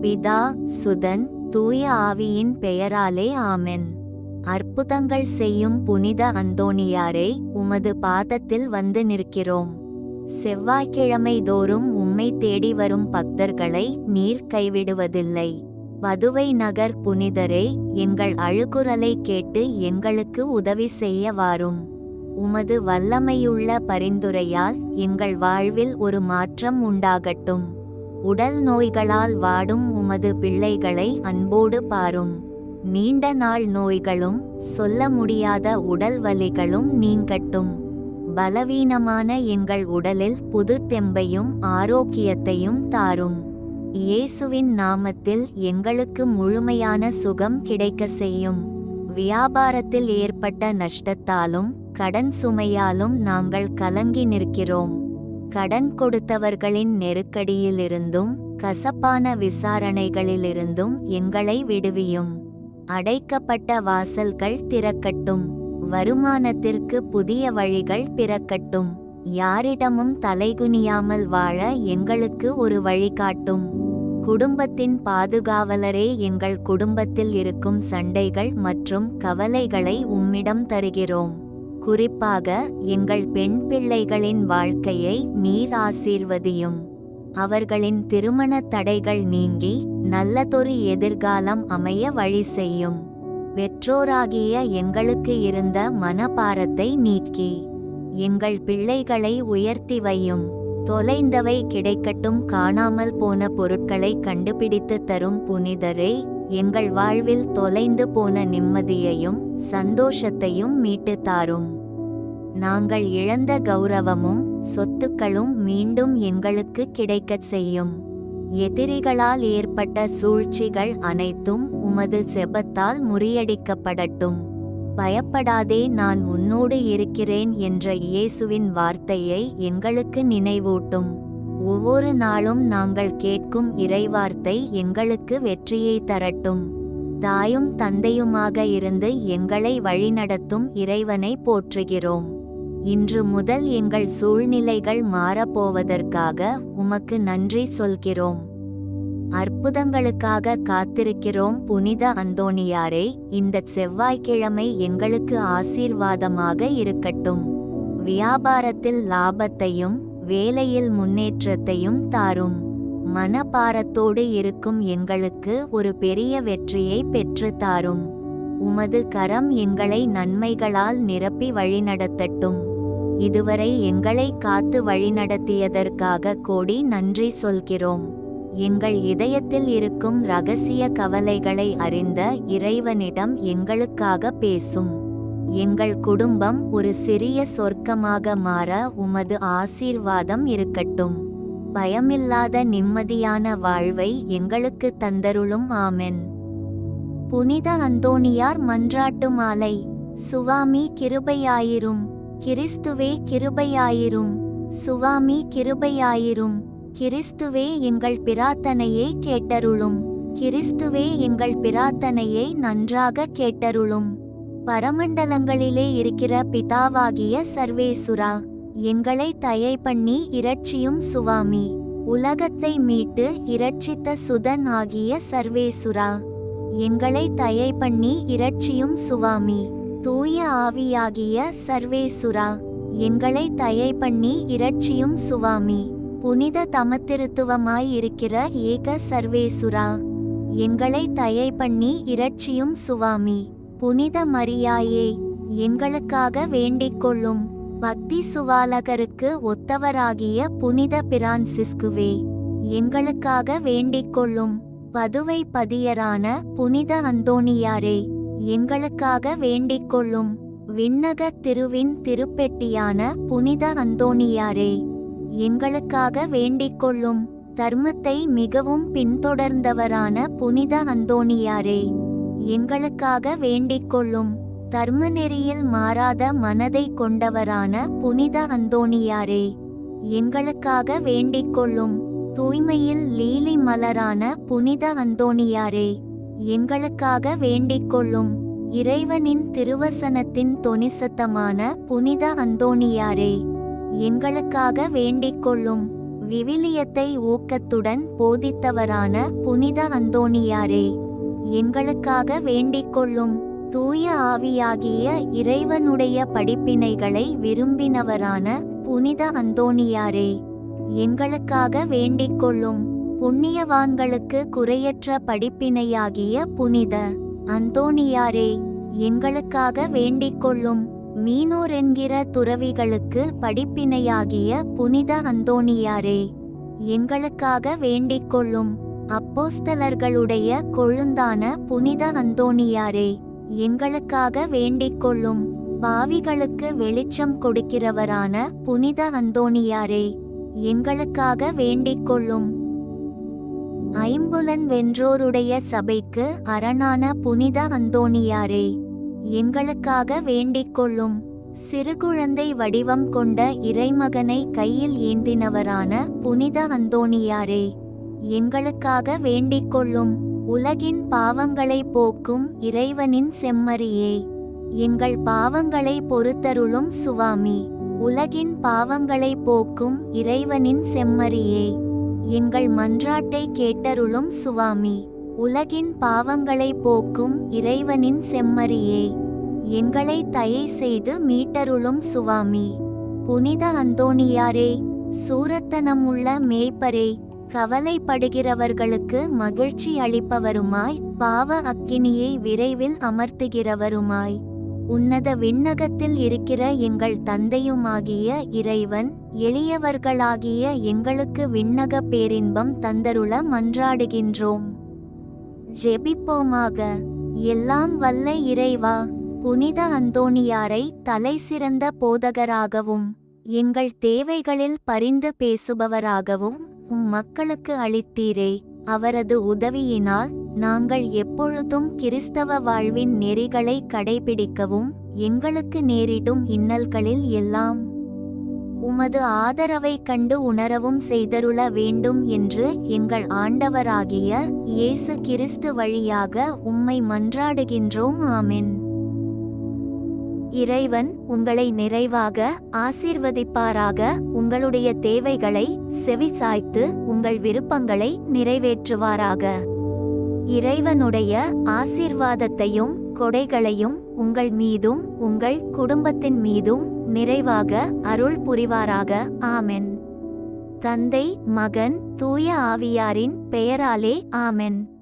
பிதா சுதன் தூய ஆவியின் பெயராலே ஆமென். அற்புதங்கள் செய்யும் புனித அந்தோணியாரே உமது பாதத்தில் வந்து நிற்கிறோம். செவ்வாய்க்கிழமை தோறும் உம்மை தேடி வரும் பக்தர்களை நீர் கைவிடுவதில்லை. வதுவை நகர் புனிதரே எங்கள் அழுகுரலை கேட்டு எங்களுக்கு உதவி செய்ய வாரும். உமது வல்லமையுள்ள பரிந்துரையால் எங்கள் வாழ்வில் ஒரு மாற்றம் உண்டாகட்டும். உடல் நோய்களால் வாடும் உமது பிள்ளைகளை அன்போடு பாரும். நீண்ட நாள் நோய்களும் சொல்ல முடியாத உடல் வலிகளும் நீங்கட்டும். பலவீனமான எங்கள் உடலில் புது தெம்பையும் ஆரோக்கியத்தையும் தாரும். இயேசுவின் நாமத்தில் எங்களுக்கு முழுமையான சுகம் கிடைக்க செய்யும். வியாபாரத்தில் ஏற்பட்ட நஷ்டத்தாலும் கடன் சுமையாலும் நாங்கள் கலங்கி நிற்கிறோம். கடன் கொடுத்தவர்களின் நெருக்கடியிலிருந்தும் கசப்பான விசாரணைகளிலிருந்தும் எங்களை விடுவியும். அடைக்கப்பட்ட வாசல்கள் திறக்கட்டும். வருமானத்திற்கு புதிய வழிகள் பிறக்கட்டும். யாரிடமும் தலைகுனியாமல் வாழ எங்களுக்கு ஒரு வழிகாட்டும் குடும்பத்தின் பாதுகாவலரே எங்கள் குடும்பத்தில் இருக்கும் சண்டைகள் மற்றும் கவலைகளை உம்மிடம் தருகிறோம். குறிப்பாக எங்கள் பெண் பிள்ளைகளின் வாழ்க்கையை நீர் ஆசீர்வதியும். அவர்களின் திருமண தடைகள் நீங்கி நல்லதொரு எதிர்காலம் அமைய வழி செய்யும். பெற்றோராகிய எங்களுக்கு இருந்த மனபாரத்தை நீக்கி. எங்கள் பிள்ளைகளை உயர்த்தி வையும். தொலைந்தவை கிடைக்கட்டும் காணாமல் போன பொருட்களை கண்டுபிடித்து தரும் புனிதரை எங்கள் வாழ்வில் தொலைந்து போன நிம்மதியையும் சந்தோஷத்தையும் மீட்டு தாரும். நாங்கள் இழந்த கௌரவமும் சொத்துக்களும் மீண்டும் எங்களுக்கு கிடைக்கச் செய்யும். எதிரிகளால் ஏற்பட்ட சூழ்ச்சிகள் அனைத்தும் உமது செபத்தால் முறியடிக்கப்படட்டும். பயப்படாதே நான் உன்னோடு இருக்கிறேன் என்ற இயேசுவின் வார்த்தையை எங்களுக்கு நினைவூட்டும். ஒவ்வொரு நாளும் நாங்கள் கேட்கும் இறைவார்த்தை எங்களுக்கு வெற்றியை தரட்டும். தாயும் தந்தையுமாக இருந்து எங்களை வழிநடத்தும் இறைவனை போற்றுகிறோம். இன்று முதல் எங்கள் சூழ்நிலைகள் மாறப்போவதற்காக உமக்கு நன்றி சொல்கிறோம். அற்புதங்களுக்காக காத்திருக்கிறோம் புனித அந்தோணியாரே இந்த செவ்வாய்க்கிழமை எங்களுக்கு ஆசீர்வாதமாக இருக்கட்டும். வியாபாரத்தில் லாபத்தையும் வேலையில் முன்னேற்றத்தையும் தாரும். மனபாரத்தோடு இருக்கும் எங்களுக்கு ஒரு பெரிய வெற்றியை பெற்று தாரும். உமது கரம் எங்களை நன்மைகளால் நிரப்பி வழிநடத்தட்டும். இதுவரை எங்களை காத்து வழிநடத்தியதற்காக கோடி நன்றி சொல்கிறோம். எங்கள் இதயத்தில் இருக்கும் ரகசிய கவலைகளை அறிந்த இறைவனிடம் எங்களுக்காக பேசும். எங்கள் குடும்பம் ஒரு சிறிய சொர்க்கமாக மாற உமது ஆசீர்வாதம் இருக்கட்டும். பயமில்லாத நிம்மதியான வாழ்வை எங்களுக்கு தந்தருளும் ஆமென். புனித அந்தோணியார் மன்றாட்டு மாலை. சுவாமி கிருபையாயிரும். கிறிஸ்துவே கிருபையாயிரும். சுவாமி கிருபையாயிரும். கிறிஸ்துவே எங்கள் பிரார்த்தனையை கேட்டருளும். கிறிஸ்துவே எங்கள் பிரார்த்தனையை நன்றாக கேட்டருளும். பரமண்டலங்களிலே இருக்கிற பிதாவாகிய சர்வேசுரா எங்களை தயை பண்ணி இரட்சியும் சுவாமி. உலகத்தை மீட்டு இரட்சித்த சுதன் ஆகிய சர்வேசுரா எங்களை தயை பண்ணி இரட்சியும் சுவாமி. தூய ஆவியாகிய சர்வேசுரா எங்களை தயை பண்ணி இரட்சியும் சுவாமி. புனித தமத்திருத்துவமாய் இருக்கிற ஏக சர்வேசுரா எங்களை தயை பண்ணி இரட்சியும் சுவாமி. புனித மரியாயே எங்களுக்காக வேண்டிக் கொள்ளும் பக்தி சுவாலகருக்கு ஒத்தவராகிய புனித பிரான்சிஸ்குவே எங்களுக்காக வேண்டிக் கொள்ளும் பதுவை பதியரான புனித அந்தோணியாரே எங்களுக்காக வேண்டிக் கொள்ளும் விண்ணக திருவின் திருப்பெட்டியான புனித அந்தோணியாரே எங்களுக்காக வேண்டிக் கொள்ளும் தர்மத்தை மிகவும் பின்தொடர்ந்தவரான புனித அந்தோணியாரே. எங்களுக்காக வேண்டிக் கொள்ளும் தர்மநெறியில் மாறாத மனதை கொண்டவரான புனித அந்தோணியாரே எங்களுக்காக வேண்டிக் கொள்ளும் தூய்மையில் லீலி மலரான புனித அந்தோணியாரே எங்களுக்காக வேண்டிக் கொள்ளும் இறைவனின் திருவசனத்தின் தொனிசத்தமான புனித அந்தோணியாரே எங்களுக்காக வேண்டிக் கொள்ளும் விவிலியத்தை ஊக்கத்துடன் போதித்தவரான புனித அந்தோணியாரே. எங்களுக்காக வேண்டிக் கொள்ளும் தூய ஆவியாகிய இறைவனுடைய படிப்பினைகளை விரும்பினவரான புனித அந்தோணியாரே எங்களுக்காக வேண்டிக் கொள்ளும் புண்ணியவான்களுக்கு குறையற்ற படிப்பினையாகிய புனித அந்தோணியாரே எங்களுக்காக வேண்டிக் கொள்ளும் மீனோர் என்கிற துறவிகளுக்கு படிப்பினையாகிய புனித அந்தோணியாரே எங்களுக்காக வேண்டிக் கொள்ளும் அப்போஸ்தலர்களுடைய கொழுந்தான புனித அந்தோணியாரே எங்களுக்காக வேண்டிக் கொள்ளும் பாவிகளுக்கு வெளிச்சம் கொடுக்கிறவரான புனித அந்தோணியாரே எங்களுக்காக வேண்டிக் கொள்ளும் ஐம்புலன் வென்றோருடைய சபைக்கு அரணான புனித அந்தோணியாரே எங்களுக்காக வேண்டிக் கொள்ளும் சிறுகுழந்தை வடிவம் கொண்ட இறைமகனை கையில் ஏந்தினவரான புனித அந்தோணியாரே. எங்களுக்காக வேண்டிக் கொள்ளும் உலகின் பாவங்களை போக்கும் இறைவனின் செம்மறியே. எங்கள் பாவங்களை பொறுத்தருளும் சுவாமி உலகின் பாவங்களை போக்கும் இறைவனின் செம்மறியே. எங்கள் மன்றாட்டை கேட்டருளும் சுவாமி உலகின் பாவங்களை போக்கும் இறைவனின் செம்மறியே. எங்களை தயை செய்து மீட்டருளும் சுவாமி புனித அந்தோணியாரே சூரத்தனமுள்ள மேய்ப்பரே கவலைப்படுகிறவர்களுக்கு மகிழ்ச்சி அளிப்பவருமாய் பாவ அக்கினியை விரைவில் அமர்த்துகிறவருமாய். உன்னத விண்ணகத்தில் இருக்கிற எங்கள் தந்தையுமாகிய இறைவன் எளியவர்களாகிய எங்களுக்கு விண்ணக பேரின்பம் தந்தருள மன்றாடுகின்றோம். ஜெபிப்போமாக. எல்லாம் வல்ல இறைவா புனித அந்தோணியாரை தலைசிறந்த போதகராகவும் எங்கள் தேவைகளில் பரிந்து பேசுபவராகவும் உம் மக்களுக்கு அளித்தீரே அவரது உதவியினால் நாங்கள் எப்பொழுதும் கிறிஸ்தவ வாழ்வின் நெறிகளை கடைபிடிக்கவும் எங்களுக்கு நேரிடும் இன்னல்களில் எல்லாம் உமது ஆதரவை கண்டு உணரவும் செய்தருள வேண்டும் என்று எங்கள் ஆண்டவராகிய இயேசு கிறிஸ்து வழியாக உம்மை மன்றாடுகின்றோம். ஆமென். இறைவன் உங்களை நிறைவாக ஆசீர்வதிப்பாராக. உங்களுடைய தேவைகளை செவிசாய்த்து உங்கள் விருப்பங்களை நிறைவேற்றுவாராக. இறைவனுடைய ஆசீர்வாதத்தையும் கொடைகளையும் உங்கள் மீதும் உங்கள் குடும்பத்தின் மீதும் நிறைவாக அருள் புரிவாராக. ஆமென். தந்தை மகன் தூய ஆவியாரின் பெயராலே ஆமென்.